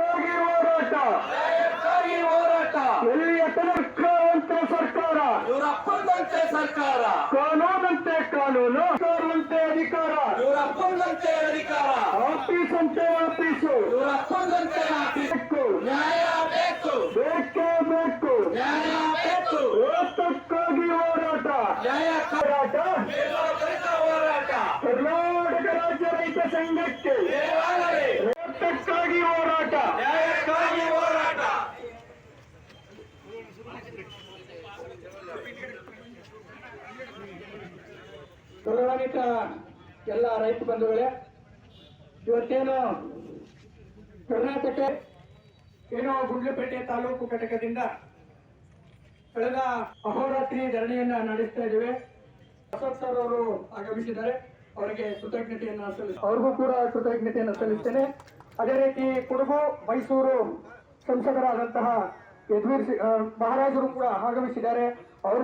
ನ್ಯಾಯಕ್ಕಾಗಿ ಹೋರಾಟ. ಹೋರಾಟ. ಎಲ್ಲಿಯ ತನಕ ಸರ್ಕಾರ? ಇವರಪ್ಪಂದಂತೆ ಸರ್ಕಾರ. ಕಾನೂನಂತೆ ಕಾನೂನು ಸರ್ಕಾರವಂತೆ ಅಧಿಕಾರ. ಇವರಪ್ಪಂದಂತೆ ಅಧಿಕಾರ. ಆಫೀಸ್ ಅಂತೆ ಆಫೀಸು. ಇವರಪ್ಪಂದಂತೆ ಆಫೀಸ್. ನ್ಯಾಯ ಬೇಕು. ಬೇಕೇ ಬೇಕು. ನ್ಯಾಯ ಬೇಕು. ಏತಕ್ಕಾಗಿ ಹೋರಾಟ. ನ್ಯಾಯ ಹೋರಾಟ. ಹೋರಾಟ. ಕರ್ನಾಟಕ ರಾಜ್ಯ ರೈತ ಸಂಘಕ್ಕೆ. ದೇವಾಲಯ ಏತಕ್ಕಾಗಿ ಹೋರಾಟ ನ್ಯಾಯಕ್ಕಾಗಿ ಹೋರಾಟ ಗೌರವಾನ್ವಿತ ಎಲ್ಲ ರೈತ ಬಂಧುಗಳೇ, ಇವತ್ತೇನು ಕರ್ನಾಟಕ ಏನೋ ಗುಂಡ್ಲುಪೇಟೆ ತಾಲೂಕು ಘಟಕದಿಂದ ಕಳೆದ ಅಹೋರಾತ್ರಿ ಧರಣಿಯನ್ನ ನಡೆಸ್ತಾ ಇದ್ದೇವೆ. ಅಶೋಕ್ ಸರ್ ಅವರು ಆಗಮಿಸಿದ್ದಾರೆ. ಅವರಿಗೆ ಕೃತಜ್ಞತೆಯನ್ನು ಸಲ್ಲಿಸ ಅವ್ರಿಗೂ ಕೂಡ ಕೃತಜ್ಞತೆಯನ್ನು ಸಲ್ಲಿಸ್ತೇನೆ. ಅದೇ ರೀತಿ ಕೊಡಗು, ಮೈಸೂರು ಸಂಸದರಾದಂತಹ ಯದುವೀರ್ ಮಹಾರಾಜರು ಕೂಡ ಆಗಮಿಸಿದ್ದಾರೆ.